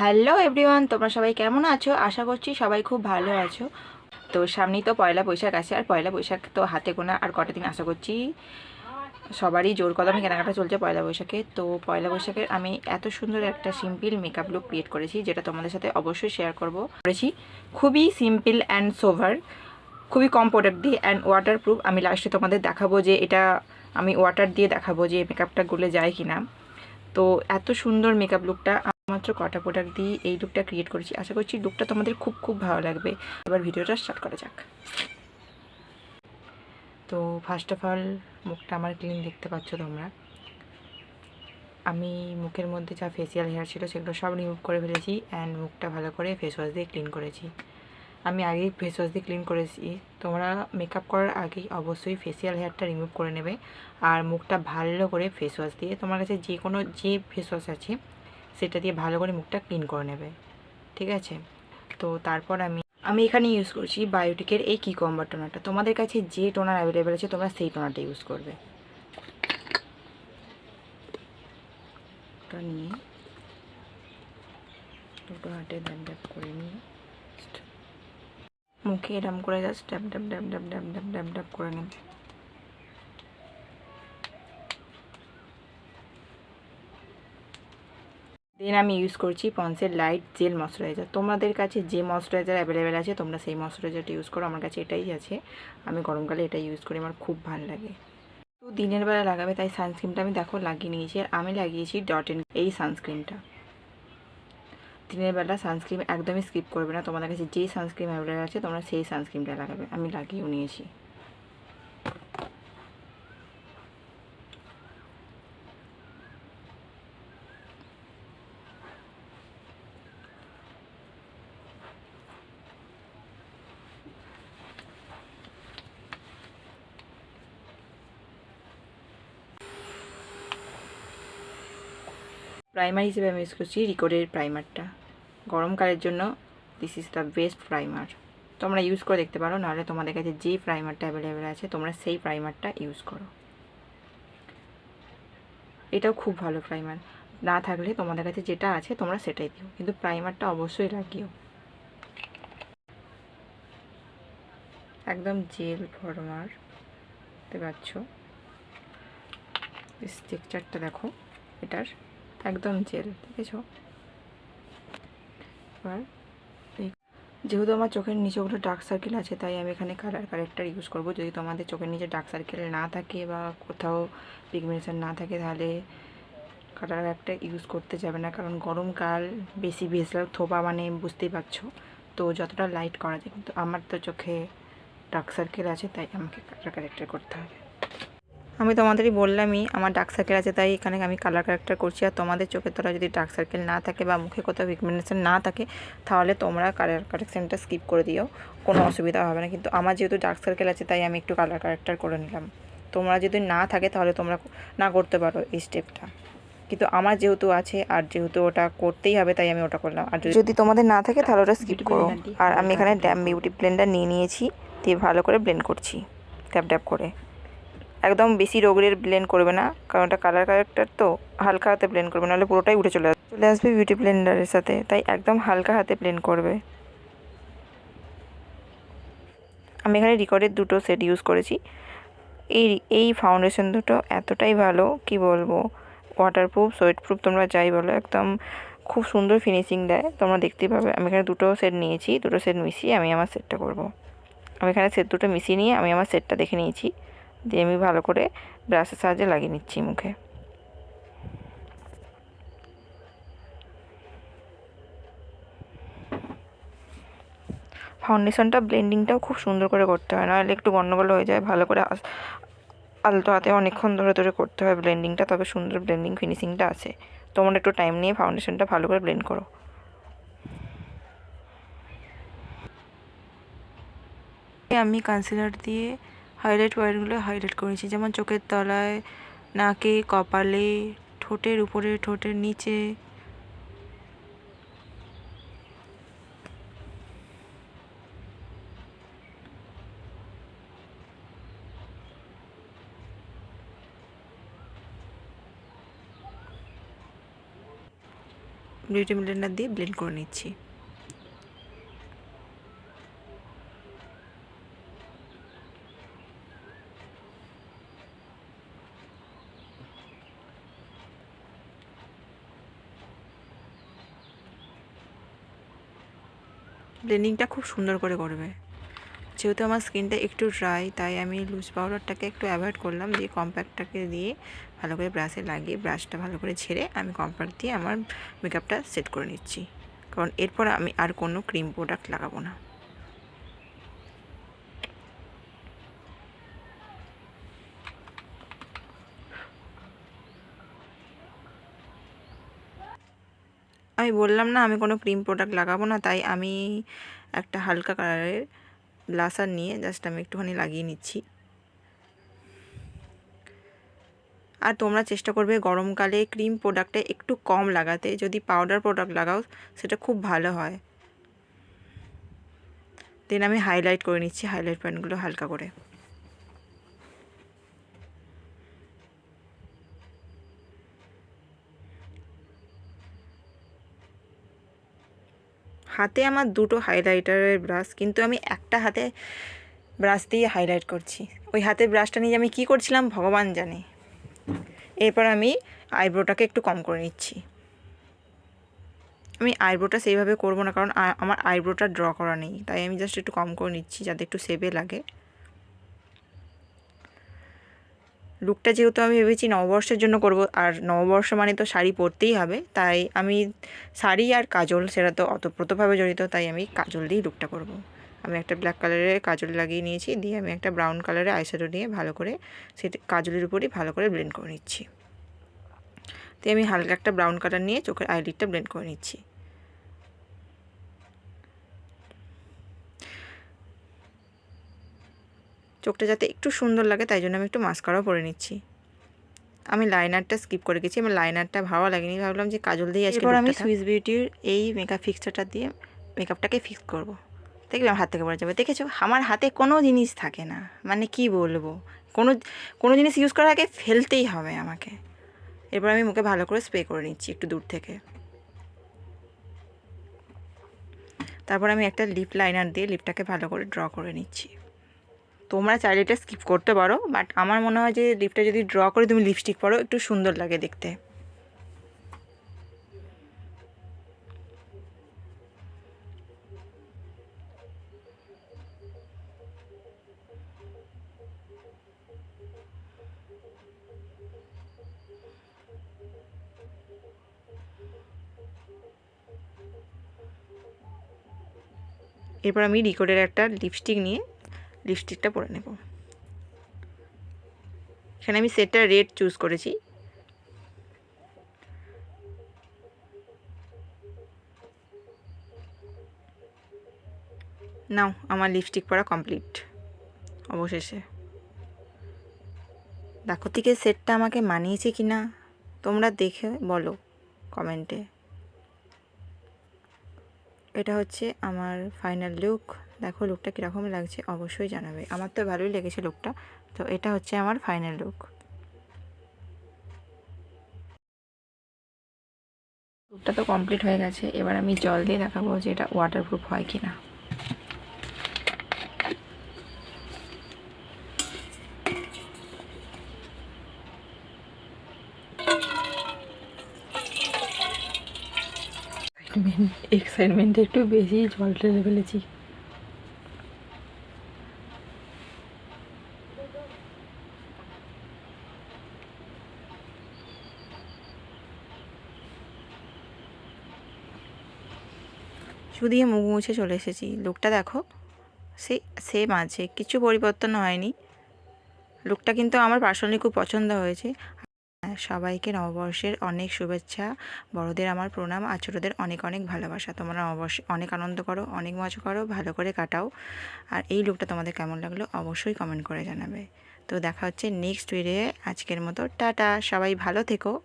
Hello everyone, তোমরা সবাই কেমন আছো? আশা করছি সবাই খুব ভালো আছো। তো সামনেই তো পয়লা বৈশাখ আছে, আর পয়লা বৈশাখ তো হাতে গোনা আর কটা দিন আশা করছি সবারই জোর কদমে কেনাকাটা চলছে পয়লা বৈশাখে। তো পয়লা বৈশাখের আমি এত সুন্দর একটা সিম্পল মেকআপ লুক ক্রিয়েট করেছি, যেটা তোমাদের সাথে অবশ্যই শেয়ার করব। করেছি খুবই সিম্পল অ্যান্ড সোভার খুবই কম প্রোডাক্ট দিয়ে অ্যান্ড ওয়াটার প্রুফ আমি লাস্টে তোমাদের দেখাবো যে এটা আমি ওয়াটার দিয়ে দেখাবো যে মেকআপটা গলে যায় কি না তো এত সুন্দর মেকআপ লুকটা মাত্র কটা প্রোডাক্ট দিয়ে এই লুকটা ক্রিয়েট করেছি। আশা করছি লুকটা তোমাদের খুব খুব ভালো লাগবে। এবার ভিডিওটা স্টার্ট করা যাক। তো ফার্স্ট অফ অল মুখটা আমার ক্লিন দেখতে পাচ্ছ তোমরা। আমি মুখের মধ্যে যা ফেসিয়াল হেয়ার ছিল সেগুলো সব রিমুভ করে ফেলেছি অ্যান্ড মুখটা ভালো করে ফেস ওয়াশ দিয়ে ক্লিন করেছি। আমি আগেই ফেস ওয়াশ দিয়ে ক্লিন করেছি। তোমরা মেকআপ করার আগেই অবশ্যই ফেসিয়াল হেয়ারটা রিমুভ করে নেবে। আর মুখটা ভালো করে ফেস ওয়াশ দিয়ে তোমার কাছে যে কোনো, যে ফেস ওয়াশ আছে সেটা দিয়ে ভালো করে মুখটা ক্লিন করে নেবে। ঠিক আছে? তো তারপর আমি আমি এখানে ইউজ করছি বায়োটিকের এই কি কম্বার টোনারটা তোমাদের কাছে যে টোনার অ্যাভেলেবেল আছে, তোমরা সেই টোনারটা ইউজ করবে। ওটা নিয়ে দুটো হাতে ড্যাপ ড্যাপ করে নিয়ে মুখে এরম করে জাস্ট ড্যাপ ড্যাপ ড্যাপ ড্যাপ ড্যাপ ড্যাপ ড্যাপ করে নেবে। দেন আমি ইউজ করছি পন্সের লাইট জেল ময়শ্চারাইজার তোমাদের কাছে যে ময়শ্চারাইজার অ্যাভেলেবেল আছে, তোমরা সেই ময়শ্চারাইজারটা ইউজ করো। আমার কাছে এটাই আছে। আমি গরমকালে এটা ইউজ করি, আমার খুব ভালো লাগে। তো দিনের বেলা লাগাবে, তাই সানস্ক্রিনটা আমি দেখো লাগিয়ে নিয়েছি। আর আমি লাগিয়েছি ডট এন এই সানস্ক্রিনটা দিনের বেলা সানস্ক্রিন একদমই স্কিপ করবে না। তোমাদের কাছে যেই সানস্ক্রিন অ্যাভেলেবেল আছে, তোমরা সেই সানস্ক্রিনটা লাগাবে। আমি লাগিয়েও নিয়েছি। প্রাইমার হিসেবে আমি ইউজ করছি রিকোডের প্রাইমারটা গরমকালের জন্য this is the best primer তোমরা ইউজ করে দেখতে পারো, নাহলে তোমাদের কাছে যে প্রাইমারটা অ্যাভেলেবেল আছে, তোমরা সেই প্রাইমারটা ইউজ করো। এটাও খুব ভালো প্রাইমার না থাকলে তোমাদের কাছে যেটা আছে, তোমরা সেটাই দিও। কিন্তু প্রাইমারটা অবশ্যই লাগিও। একদম জেল ফরমার দেখতে পাচ্ছ? স্ট্রাকচারটা দেখো, এটার একদম জেল, দেখেছ? এবার যেহেতু আমার চোখের নিচে ওগুলো ডার্ক সার্কেল আছে, তাই আমি এখানে কালার কারেক্টার ইউজ করব। যদি তোমাদের চোখের নিচে ডার্ক সার্কেল না থাকে বা কোথাও পিগমেন্টেশন না থাকে, তাহলে কালার একটা ইউজ করতে যাবে না। কারণ গরমকাল, বেশি ভেজলার থোপা মানে বুঝতেই পারছ। তো যতটা লাইট করা যায়, কিন্তু আমার তো চোখে ডার্ক সার্কেল আছে, তাই আমাকে কালার কারেক্টার করতে হবে। আমি তোমাদেরই বললামই আমার ডার্ক সার্কেল আছে তাই এখানে আমি কালার ক্যারেক্টার করছি। আর তোমাদের চোখের তলা যদি ডার্ক সার্কেল না থাকে বা মুখে কোথাও পিগমেন্টেশন না থাকে তাহলে তোমরা কালার কারেকশনটা স্কিপ করে দিও। কোনো অসুবিধা হবে না। কিন্তু আমার যেহেতু ডার্ক সার্কেল আছে তাই আমি একটু কালার ক্যারেক্টার করে নিলাম। তোমরা যদি না থাকে তাহলে তোমরা না করতে পারো এই স্টেপটা কিন্তু আমার যেহেতু আছে আর যেহেতু ওটা করতেই হবে তাই আমি ওটা করলাম। আর যদি তোমাদের না থাকে তাহলে ওটা স্কিপ করো। আর আমি এখানে ড্যাম বিউটি ব্লেন্ডার নিয়ে নিয়েছি দিয়ে ভালো করে ব্লেন্ড করছি। ট্যাপ ট্যাপ করে। একদম বেশি রোগের ব্লেন্ড করবে না, কারণ ওটা কালার কারেক্টার তো হালকা হাতে ব্লেন্ড করবে, নাহলে পুরোটাই উঠে চলে আসবে। চলে আসবে বিউটি ব্লেন্ডারের সাথে, তাই একদম হালকা হাতে ব্লেন্ড করবে। আমি এখানে রিকর্ডের দুটো সেট ইউজ করেছি। এই এই ফাউন্ডেশন দুটো এতটাই ভালো, কি বলব? ওয়াটারপ্রুফ সোয়েটপ্রুফ তোমরা যাই বলো, একদম খুব সুন্দর ফিনিশিং দেয়। তোমরা দেখতেই পাবে, আমি এখানে দুটো সেট নিয়েছি, দুটো সেট মিশিয়ে আমি আমার সেটটা করব। আমি এখানে সেট দুটো মিশিয়ে নিয়ে আমি আমার সেটটা দেখে নিয়েছি। দিয়ে আমি ভালো করে ব্রাশের সাহায্যে লাগিয়ে নিচ্ছি মুখে। ফাউন্ডেশনটা ব্লেন্ডিংটাও খুব সুন্দর করে করতে হয়, নাহলে একটু গন্ডগোল হয়ে যায়, ভালো করে আলতো হাতে অনেকক্ষণ ধরে ধরে করতে হয় ব্লেন্ডিংটা তবে সুন্দর ব্লেন্ডিং ফিনিশিংটা আছে। তোমরা একটু টাইম নিয়ে ফাউন্ডেশনটা ভালো করে ব্লেন্ড করো। আমি কনসিলার দিয়ে হাইলাইট পয়েন্টগুলো হাইলাইট করেছি যেমন চোখের তলায়, নাকে, কপালে, ঠোঁটের উপরে, ঠোঁটের নিচে। বিউটি ব্লেন্ডার দিয়ে ব্লেন্ড করে নিচ্ছি। ব্লেন্ডিংটা খুব সুন্দর করে করবে। যেহেতু আমার স্কিনটা একটু ড্রাই তাই আমি লুজ পাউডারটাকে একটু অ্যাভয়েড করলাম, দিয়ে কম্প্যাক্টটাকে দিয়ে ভালো করে ব্রাশে লাগিয়ে ব্রাশটা ভালো করে ছেড়ে আমি কম্প্যাক্ট দিয়ে আমার মেকআপটা সেট করে নিচ্ছি। কারণ এরপর আমি আর কোনো ক্রিম প্রোডাক্ট লাগাবো না। আমি বললাম, না, আমি কোনো ক্রিম প্রোডাক্ট লাগাবো না। তাই আমি একটা হালকা কালারের ব্লাসার নিয়ে জাস্ট আমি একটুখানি লাগিয়ে নিচ্ছি। আর তোমরা চেষ্টা করবে গরমকালে ক্রিম প্রোডাক্টে একটু কম লাগাতে। যদি পাউডার প্রোডাক্ট লাগাও, সেটা খুব ভালো হয়। দেন আমি হাইলাইট করে নিচ্ছি হাইলাইট পয়েন্টগুলো হালকা করে। হাতে আমার দুটো হাইলাইটারের ব্রাশ কিন্তু আমি একটা হাতে ব্রাশ দিয়ে হাইলাইট করছি। ওই হাতে ব্রাশটা নিয়ে আমি কি করছিলাম ভগবান জানে। এরপর আমি আইব্রোটাকে একটু কম করে নিচ্ছি। আমি আইব্রোটা সেইভাবে করব না, কারণ আমার আইব্রোটা ড্র করা নেই, তাই আমি জাস্ট একটু কম করে নিচ্ছি, যাতে একটু সেভে লাগে। লুকটা যেহেতু আমি ভেবেছি নববর্ষের জন্য করব, আর নববর্ষ মানে তো শাড়ি পরতেই হবে, তাই আমি শাড়ি আর কাজল সেটা তো অতপ্রতভাবে জড়িত, তাই আমি কাজল দিয়েই লুকটা করব। আমি একটা ব্ল্যাক কালারের কাজল লাগিয়ে নিয়েছি, দিয়ে আমি একটা ব্রাউন কালারের আইশ্যাডো নিয়ে ভালো করে সেটা কাজলের উপরই ভালো করে ব্লেন্ড করে নিচ্ছি তো আমি হালকা একটা ব্রাউন কালার নিয়ে চোখের আইলিডটা ব্লেন্ড করে নিচ্ছি চোখটা যাতে একটু সুন্দর লাগে তাই জন্য আমি একটু মাস্কারাও পরে নিচ্ছি। আমি লাইনারটা স্কিপ করে গেছি আমার লাইনারটা ভালো লাগেনি। ভাবলাম যে কাজল দিয়ে আজকে আমি সুইস বিউটির এই মেকআপ ফিক্সচারটা দিয়ে মেকআপটাকে ফিক্স করব। দেখবি আমার হাত থেকে পড়ে যাবে। দেখেছ? আমার হাতে কোনো জিনিস থাকে না। মানে কি বলব? কোনো কোনো জিনিস ইউজ করার আগে ফেলতেই হবে আমাকে। এরপর আমি মুখে ভালো করে স্প্রে করে নিচ্ছি একটু দূর থেকে। তারপর আমি একটা লিপ লাইনার দিয়ে লিপটাকে ভালো করে ড্র করে নিচ্ছি। তোমরা চাইলে এটা স্কিপ করতে পারো বাট আমার মনে হয় যে লিপটা যদি ড্র করে তুমি লিপস্টিক পরো, একটু সুন্দর লাগে দেখতে। এরপর আমি রিকোডের একটা লিপস্টিক নিয়ে লিপস্টিকটা পরে নেব। এখানে আমি সেটটা রেড চুজ করেছি। নাও, আমার লিপস্টিক পরা কমপ্লিট। অবশেষে। দেখো, থেকে সেটটা আমাকে মানিয়েছে কি না তোমরা দেখে বলো কমেন্টে। এটা হচ্ছে আমার ফাইনাল লুক দেখো লুকটা কীরকম লাগছে, অবশ্যই জানাবে। আমার তো ভালোই লেগেছে লুকটা তো এটা হচ্ছে আমার ফাইনাল লুক লুকটা তো কমপ্লিট হয়ে গেছে। এবার আমি জল দিয়ে দেখাবো যে এটা ওয়াটারপ্রুফ হয় কি না এক্সাইটমেন্টে একটু বেশি জল ঢেলে ফেলেছি। শুধু দিয়ে মুখ মুছে চলে এসেছি। লুকটা দেখো সে সেম আছে কিছু পরিবর্তন হয়নি। লুকটা কিন্তু আমার পার্সোনালি খুব পছন্দ হয়েছে। হ্যাঁ, সবাইকে নববর্ষের অনেক শুভেচ্ছা। বড়দের আমার প্রণাম আর ছোটোদের অনেক অনেক ভালোবাসা। তোমরা নববর্ষে অনেক আনন্দ করো, অনেক মজা করো, ভালো করে কাটাও। আর এই লুকটা তোমাদের কেমন লাগল অবশ্যই কমেন্ট করে জানাবে। তো দেখা হচ্ছে নেক্সট ভিডিও আজকের মতো, টাটা, সবাই ভালো থেকো।